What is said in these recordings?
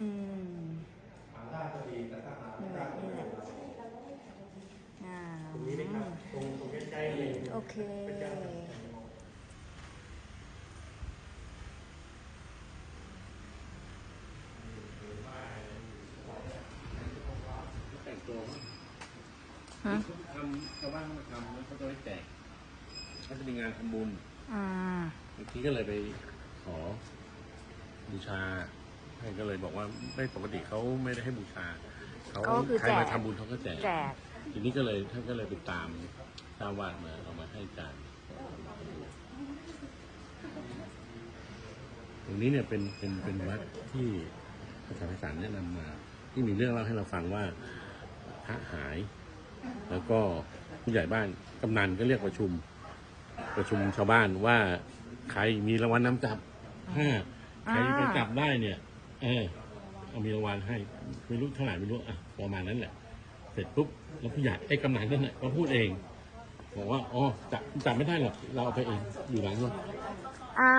อืมหาได้ก็ดีแต่ถ้าหาไม่ได้ก็ไม่เป็นไรอ่าตรงนี้ไหมครับตรงตรงใกล้ๆเลยโอเค เป็นการแต่งตัวมั้งฮะทำชาวบ้านเขามาทำแล้วเขาจะไว้แจกเขาจะมีงานทำบุญอ่า เมื่อกี้ก็เลยไปขอบูชา ท่านก็เลยบอกว่าไม่ปกติเขาไม่ได้ให้บูชาเขาก็คือใครแจก มาทำบุญเขาก็แจก แจก ทีนี้ก็เลยท่านก็เลยไปตามเจ้าวาดมาเอามาให้การตรงนี้เนี่ยเป็นเป็นเป็นวัดที่พระสารสารแนะนำมา ที่มีเรื่องเล่าให้เราฟังว่าพระหาย แล้วก็ผู้ใหญ่บ้านกำนันก็เรียกประชุม ประชุมชาวบ้านว่าใครมีรางวัลนำจับห้าใครไปจับได้เนี่ย เออเอามีรางวัลให้ไม่รู้เท่าไหร่ไม่รู้อะประมาณนั้นแหละ เสร็จปุ๊บแล้วผู้ใหญ่ไอ้กำนันนั่นแหละก็พูดเองบอกว่าอ๋อจับจับไม่ได้หรอกเราเอาไปเองอยู่หลังรถอ่า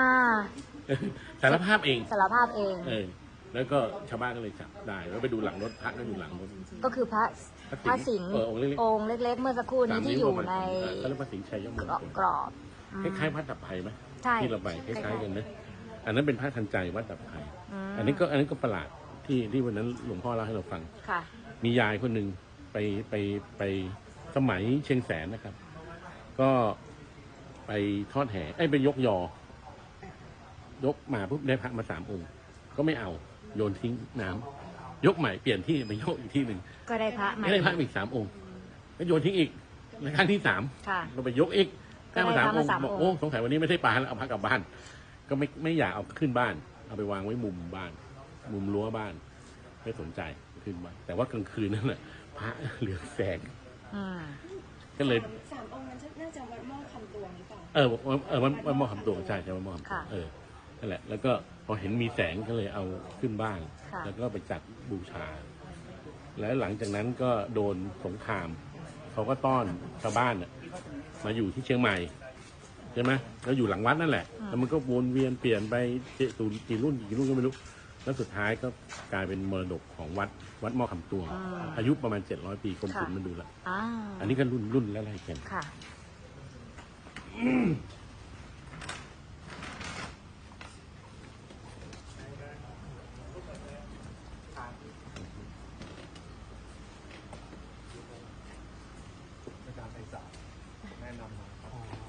สารภาพเองสารภาพเอง เออแล้วก็ชาวบ้านก็เลยจับได้แล้วไปดูหลังรถพระก็ดูหลังรถ ก็คือพระพระสิงห์เออองค์เล็กองค์เล็ก ๆ เมื่อสักครู่ๆนี้สามที่วอยู่ประในมาณเออเขาเรียกว่าสิงห์ชัยมงกรอบคลกรอบอืมคล้ายๆวัดดับภัยไหมใช่ที่เราไปคล้ายๆกันนะอันนั้นเป็นพระทันใจวัดดับภัยม อันนี้ก็อันนี้ก็ประหลาดที่ที่วันนั้นหลวงพ่อเล่าให้เราฟัง ค่ะ มียายคนหนึ่งไปไปไปสมัยเชียงแสนนะครับ ก็ไปทอดแห่ไอ้ยไปยกยอ ยกมาปุ๊บได้พระมาสามองค์ ก็ไม่เอาโยนทิ้งน้ำยกใหม่เปลี่ยนที่ไปยกอีกที่หนึ่งก็ได้พระมาไม่ได้พระมาอีกสามองค์ก็โยนทิ้งอีกในครั้งที่สามค่ะเราไปยกอีกก็ได้ได้มาสามพระองมาค์สามบอกองค์โอ้สงสัยวันนี้ไม่ใช่ปลาแล้วเอาพระกลับบ้าน ก็ไม่ไม่อยากเอาขึ้นบ้าน เอาไปวางไว้มุมบ้าน มุมรั้วบ้าน ไม่สนใจขึ้นบ้านแต่ว่ากลางคืนนั่นแหละพระเหลืองแสงอืมก็เลยสามองค์เออเออมันมันมองคำตัวใช่ใช่มันมองคำตัวค่ะเออนั่นแหละ แล้วก็พอเห็นมีแสงก็เลยเอาขึ้นบ้านค่ะแล้วก็ไปจัดบูชา แล้วหลังจากนั้นก็โดนสงคราม เขาก็ต้อนชาวบ้านน่ะมาอยู่ที่เชียงใหม่ ใช่ไหมแล้วอยู่หลังวัดนั่นแหละ แล้วมันก็วนเวียนเปลี่ยนไปเจตูกี่รุ่นกี่รุ่นก็ไม่รู้ แล้วสุดท้ายก็กลายเป็นมรดกของวัดวัดหม้อคำตวงอืมอายุประมาณเจ็ดร้อยปีกรมค่ะ ศิลป์มันดูและอ่าอันนี้ก็รุ่นรุ่นแล้วอะไรกันค่ะ อาจารย์ไพศาลแนะนำมาครับ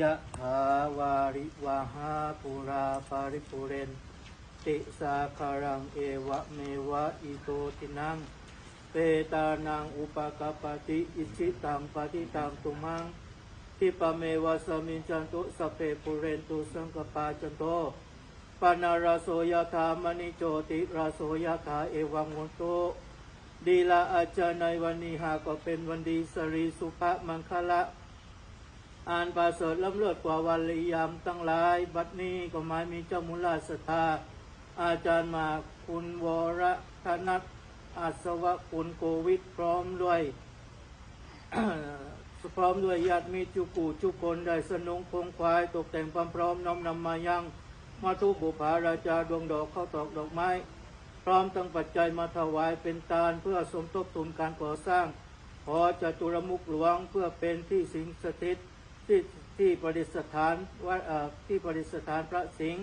ยะถาวาริวาหาปุราปาริปุเรน ติสาคารังเอวะเมวะอิโตตินังเปตานังอุปกปปติอิชิตังปฏิตังตุมังทิปเมวะสมินจันตุสเพปุเรนตุสังกปาจันโตปนาราโสยธามณิโจติราโสยธาเอวังวนโต ดีลาอาจารย์ในวันนี้หากก็เป็นวันดีสรีสุภมังคละ อ่านประเสริฐล้ำเลิศกว่าวันลิยามตั้งหลาย บัดนี้ก็หมายมีเจ้ามุลาสธาอาจารย์มาคุณวรธนัทอาสวะคุณโกวิทพร้อมด้วยพร้อมด้วยญาติมีจุกูจุคนได้สนงคงควายตกแต่งความพร้อมน้อมนำมายังมาทุบุภาราจาดวงดอกเข้าตอกดอกไม้ พร้อมตั้งปัจจัยมาถวายเป็นตาลเพื่อสมทบทุนการก่อสร้าง ขอจตุรมุกหลวงเพื่อเป็นที่สิงสถิตที่ที่ประดิษฐานวัดเอ่อที่ประดิษฐานพระสิงห์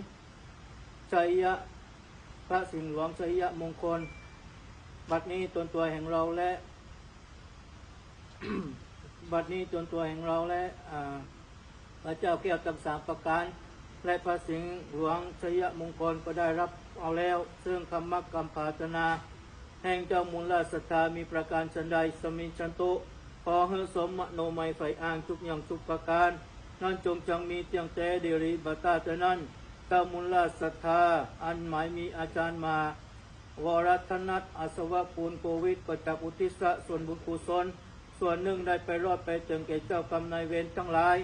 ชัยยะพระสิงห์หลวงชัยยะมงคล บัดนี้ตนตัวแห่งเราและ บัดนี้ตนตัวแห่งเราและพระเจ้าแก้วทั้งสามประการ และพระสิงห์หลวงชัยยะมงคลก็ได้รับ เอาแล้ว ซึ่งคำมักคำปรารถนา แห่งเจ้ามูลราชศรัทธามีประการชันใดสมิชันตุขอให้สมมโนไมยไฟอ้างทุกอย่างทุกประการ นั่นจงจังมีเตียงแต่เดริบตาเท่นั้นเจ้ามูลราชศรัทธา อันหมายมีอาจารย์มา วรัตนัทอาสวะปูนโควิดประจักอุทิศะส่วนบุญกุศลส่วนหนึ่งได้ไปรอดไปถึงแก่เจ้ากรรมนายเวรทั้งหลาย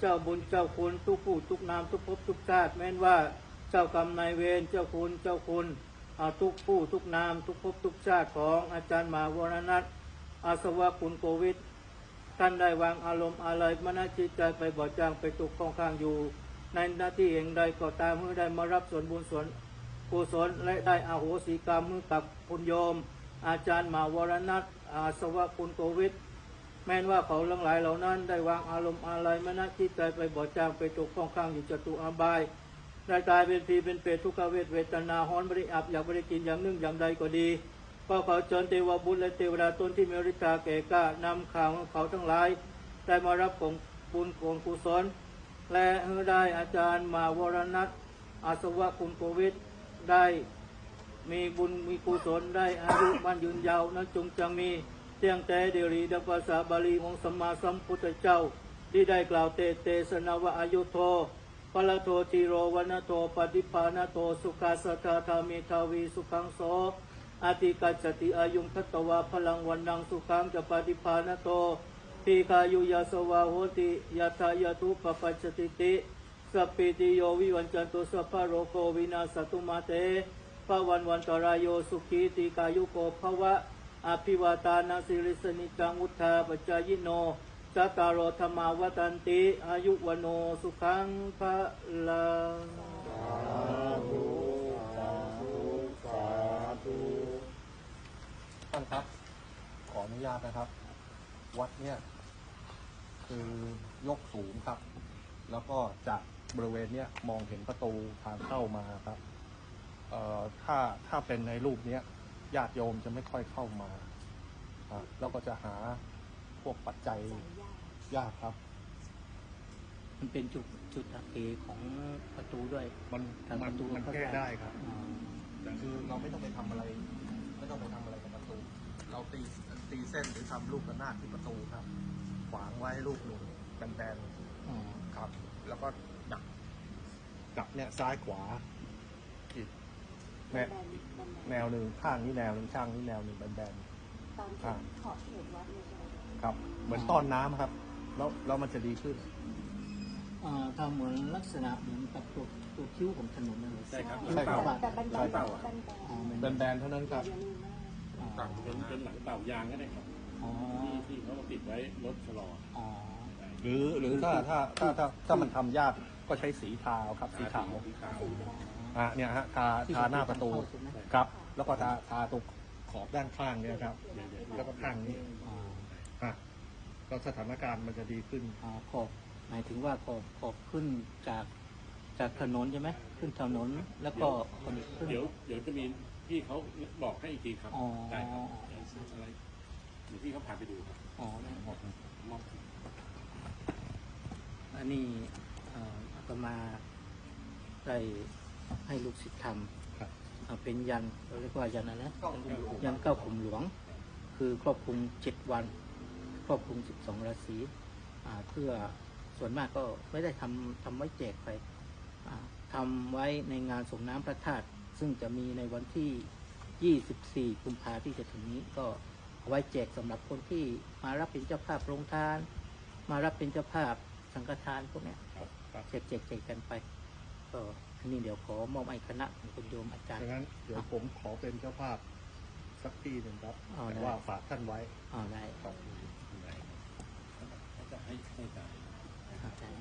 เจ้าบุญเจ้าคุณทุกผู้ทุกนามทุกภพทุกชาติแม้นว่า เจ้ากรรมนายเวรเจ้าคุณเจ้าคุณอาทุกผู้ทุกนามทุกภพทุกชาติของอาจารย์มหาวรนัทอาสวะคุณโควิดท่านได้วางอารมณ์อะไรมนจิตใจไปบ่อจางไปตกข้องข้างอยู่ ในหน้าที่เองใดก็ตามเมื่อได้มารับส่วนบุญส่วนกุศลและได้อาโหสิกรรมมือกับคุณโยม อาจารย์มหาวรนัทอาสวะคุณโควิดแม้นว่าเขาทั้งหลายเหล่านั้น ได้วางอารมณ์อะไรมนจิตใจไปบ่อจางไปตกข้องข้างอยู่จตุอาบาย ได้ตายเป็นผีเป็นเปรตทุกขเวทเวทนาฮ้อนบริอับอยากบริกินอย่างนึ่งอย่างใดก็ดีก็เขาเชิญเทวบุตรและเทวดาตนที่มีฤทธาแก่กล้านำข่าวของเขาทั้งหลายได้มารับของบุญของกุศลและได้อาจารย์มาวรนัทอาสวะคุณโควิดได้มีบุญมีกุศลได้อายุมันยืนยาวนั้นจงจังมีเตียงแต่เดรีดังภาษาบาลีของสัมมาสัมพุทธเจ้า ที่ได้กล่าวเตเตสนาวะอายุโท ปละโททีโรวันโตปฏิภาณโตสุขาสตาธามิทาวีสุขังโสอาติกัจติอายุงทัตวาพลังวันนังสุขังจะปฏิภาณโตทีคายุยาสวาโหติยะทายาตุปปัจจติติสพปิติโยวิวันจันตุสัพพะโรโควินาสตุมาเตภวันวันตรายโยสุขีติกายุโกภวะอภิวาตานาสิริสนิจังวุธาปจายโน จตตารโอธรรมาวตันติ อายุวโนสุขังพระลังท่านครับ ขออนุญาตนะครับ วัดเนี่ย คือยกสูงครับ แล้วก็จากบริเวณเนี้ยมองเห็นประตูทางเข้ามาครับเอ่อถ้าถ้าเป็นในรูปเนี้ยญาติโยมจะไม่ค่อยเข้ามา แล้วก็จะหา พวกปัจจัยยากครับ มันเป็นจุดจุดอักเอของประตูด้วยมันทางมัปนระตูมันเข้าแก้ใจได้ครับแต่คือเราไม่ต้องไปทำอะไร ไม่ต้องไปทำอะไรกับประตู เราตีตีเส้นหรือทำลูกกระนาดที่ประตูครับขวางไว้ลูกหนึ่งแบนๆครับ แล้วก็ดักกับเนี่ยซ้ายขวาอีกแนวแนวหนึ่งข้างนี้แนวหนึ่งข้างนี้แนวหนึ่งแบน ตามอ่า ขอบเขตวัดเลยใช่ไหมคะๆครับ เหมือนต้อนน้ำครับ แล้วแล้วมันจะดีขึ้นอ่าทำเหมือนลักษณะเหมือนกับตัวตัวคิ้วของถนนนั่นเลยใช่ครับ ใช่ครับ แต่บันไดใช่ครับ บันไดอ๋อแบนๆเท่านั้นครับอย่าลืมว่าอ๋อเป็นเป็นหลังเต่ายางก็ได้ครับอ๋อที่ที่เขาติดไว้รถชะลออ๋อหรือหรือถ้าถ้าถ้าถ้าถ้ามันทำยากก็ใช้สีทาครับ สีขาวสีขาวอะเนี่ยฮะทาทาหน้าประตู ครับ แล้วก็ทาทาตรง ขอบด้านข้างเนี่ยครับ แล้วก็ข้างนี้อ๋ออะก็สถานการณ์มันจะดีขึ้นอ๋อขอบหมายถึงว่าขอบขอบขึ้นจากจากถนนใช่ไหมขึ้นถนนแล้วก็คนขึ้น เดี๋ยวเดี๋ยวจะมีพี่เขาบอกให้อีกทีครับ อ๋อ ได้ครับอะไรเดี๋ยวพี่เขาพาไปดูครับอ๋อได้มอบอันนี้เอ่ออาตมาได้ให้ลูกศิษย์ทำครับอ่า เป็นยันเราเรียกว่ายันอะไรนะยันเก้าขุมหลวง คือครอบคลุมเจ็ดวัน ครอบคลุมสิบสองราศีอ่าเพื่อส่วนมากก็ไม่ได้ทำทำไว้แจกไปอ่าทำไว้ในงานส่งน้ำพระธาตุซึ่งจะมีในวันที่ 24 กุมภาที่จะถึงนี้ก็เอาไว้แจกสำหรับคนที่มารับเป็นเจ้าภาพโรงทาน มารับเป็นเจ้าภาพสังฆทานพวกเนี้ยครับครับแจกแจกแจกกันไปก็ อันนี้เดี๋ยวขอมอบให้คณะของคุณโยมอาจารย์ดังนั้นเดี๋ยวผมขอเป็นเจ้าภาพสักที่หนึ่งครับเอาแต่ได้ว่าฝากท่านไว้อ๋อได้ครับเขาจะให้ให้จ่ายอาจารย์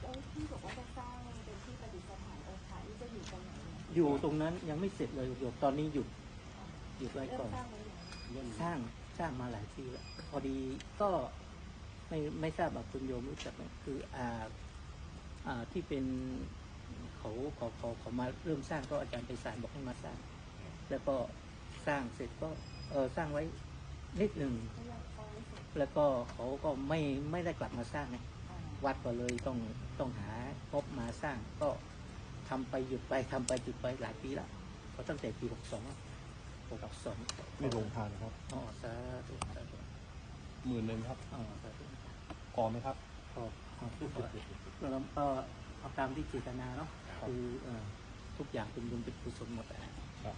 แล้วที่บอกว่าจะสร้างเป็นที่ประดิษฐานองค์พระนี่จะอยู่ตรงไหนเนี่ยอยู่ตรงนั้นยังไม่เสร็จเลยโยมตอนนี้หยุดหยุดไว้เริ่ก่อมนสร้างไว้ไหนเริ่มสร้างสร้างมาหลายปีแล้วพอดีก็ไม่ไม่ทราบว่าคุณโยมรู้จักไหมคืออ่าอ่า ที่เป็นเขาเขาเขาเขามาเริ่มสร้างก็อาจารย์ไปสารบอกให้มาสร้าง แล้วก็สร้างเสร็จก็เออสร้างไว้นิดหนึ่งไม่อยากสร้างไม่เสร็จแล้วก็เขาก็ไม่ไม่ได้กลับมาสร้างไงอ่าวัดก็เลยต้องต้องหางบมาสร้างก็ทำไปหยุดไปทำไปหยุดไปหลายปีละก็ตั้งแต่ปีหกสองหกสองนี่โรงทานครับอ๋อสาธุสาธุหมื่นหนึ่งครับอ๋อสาธุพอไหมครับพอ พอพอแล้วก็เอาตามที่เจตนาเนาะคือเอ่อทุกอย่างเป็นบุญเป็นกุศลหมดอะครับ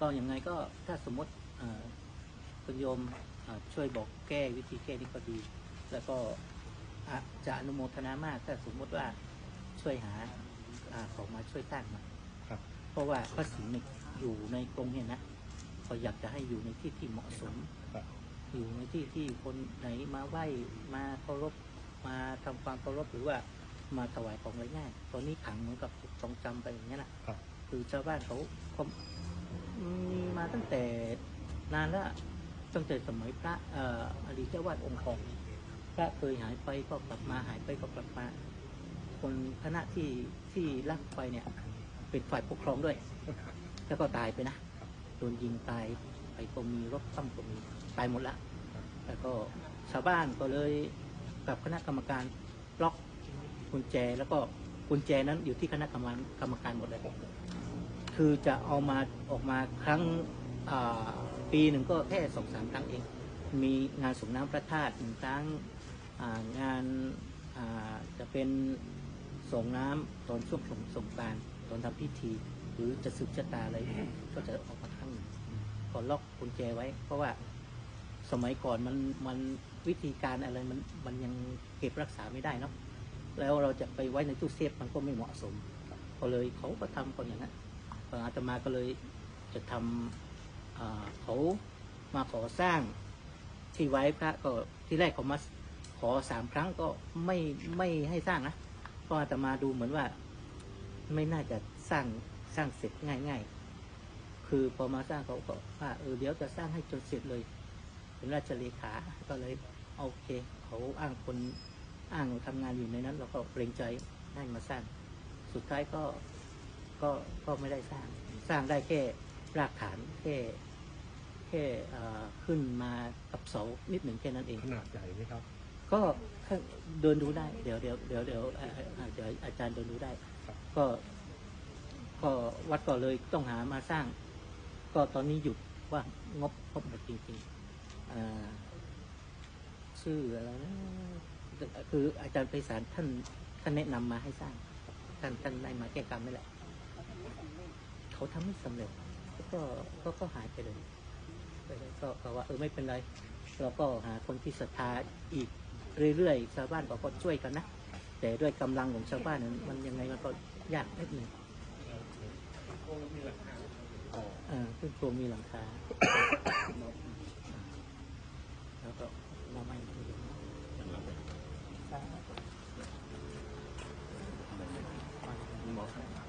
ก็ยังไงก็ถ้าสมมติเอ่อคุณโยมเอ่อช่วยบอกแก้วิธีแก้นี่ก็ดี แล้วก็อาจจะอนุโมทนามากถ้าสมมติว่าช่วยหาอ่าของมาช่วยสร้างมาครับ เพราะว่าพระสิงห์เนี่ยอยู่ในกรงเนี่ยนะก็อยากจะให้อยู่ในที่ที่เหมาะสม ครับ อยู่ในที่ที่คนไหนมาไหว้มาเคารพมาทำความเคารพหรือว่ามาถวายของง่ายๆตอนนี้ขังเหมือนกับถูกทรงจำไปอย่างนี้ยนะครับคือชาวบ้านเขาเขามีมาตั้งแต่นานแล้วอะตั้งแต่สมัยพระเอ่ออดีตเจ้าวาดองค์ทองพระเคยหายไปก็กลับมาหายไปก็กลับมา คนคณะที่ที่ลักไปเนี่ยเป็นฝ่ายปกครองด้วย แล้วก็ตายไปนะโดนยิงตายไปก็มีรถตั้มก็มี ตายหมดละแล้วก็ชาวบ้านก็เลยกับคณะกรรมการล็อกกุญแจแล้วก็กุญแจนั้นอยู่ที่คณะกรรมการกรรมการหมดเลยคือจะเอามาออกมาครั้งปีหนึ่งก็แค่สองสามครั้งเอง มีงานส่งน้ำพระธาตุหนึ่งครั้งางานาจะเป็นส่งน้ำตอนช่วงสงสงการตอนทำพิธี หรือจะสืบชะตาอะไรก็จะออกมาครั้งหนึ่งก็ล็อกกุญแจไว้ เพราะว่า สมัยก่อนมันมันวิธีการอะไรมันมันยังเก็บรักษาไม่ได้เนาะแล้วเราจะไปไว้ในตู้เซฟมันก็ไม่เหมาะสม ก็เลยเขาก็ทำกันอย่างนั้นเอ่อาตมาก็เลยจะทำเขามาขอสร้างที่ไว้พระก็ที่แรกเขามาขอสามครั้งก็ไม่ไม่ให้สร้างนะเพราะอาตมาดูเหมือนว่าไม่น่าจะสร้างสร้างเสร็จง่าย ๆ คือพอมาสร้างเขาก็ว่าเออเดี๋ยวจะสร้างให้จนเสร็จเลย เป็นราชเลขา ก็เลยโอเคเขาอ้างคนอ้างทำงานอยู่ในนั้น เราก็เกรงใจให้มาสร้าง สุดท้ายก็ก็ก็ไม่ได้สร้าง สร้างได้แค่รากฐานแค่แค่เอ่อขึ้นมากับเสานิดหนึ่งแค่นั้นเองขนาดใหญ่ไหมครับ ก็ข้างเดินดูได้ เดี๋ยวเดี๋ยวเดี๋ยวเดี๋ยวเอ่อเอ่อเดี๋ยวอาจารย์เดินดูได้ครับก็ ก็วัดก็เลยต้องหามาสร้าง ก็ตอนนี้หยุดว่างบงบหมดจริงๆอ่า ชื่ออะไรนะคืออาจารย์ไพศาลท่านท่านแนะนำมาให้สร้างท่านท่านได้มาแก้กรรมนี่แหละเขาทำไม่สำเร็จก็ก็ก็หายไปเลยไปเลยก็ก็ว่าเออไม่เป็นไร เราก็หาคนที่ศรัทธาอีกเรื่อยๆชาวบ้านก็ก็ช่วยกันนะแต่ด้วยกำลังของชาวบ้านนั้นมันยังไงมันก็ยากนิดหนึงเออขึ้นโครงมีหลังคา Thank you.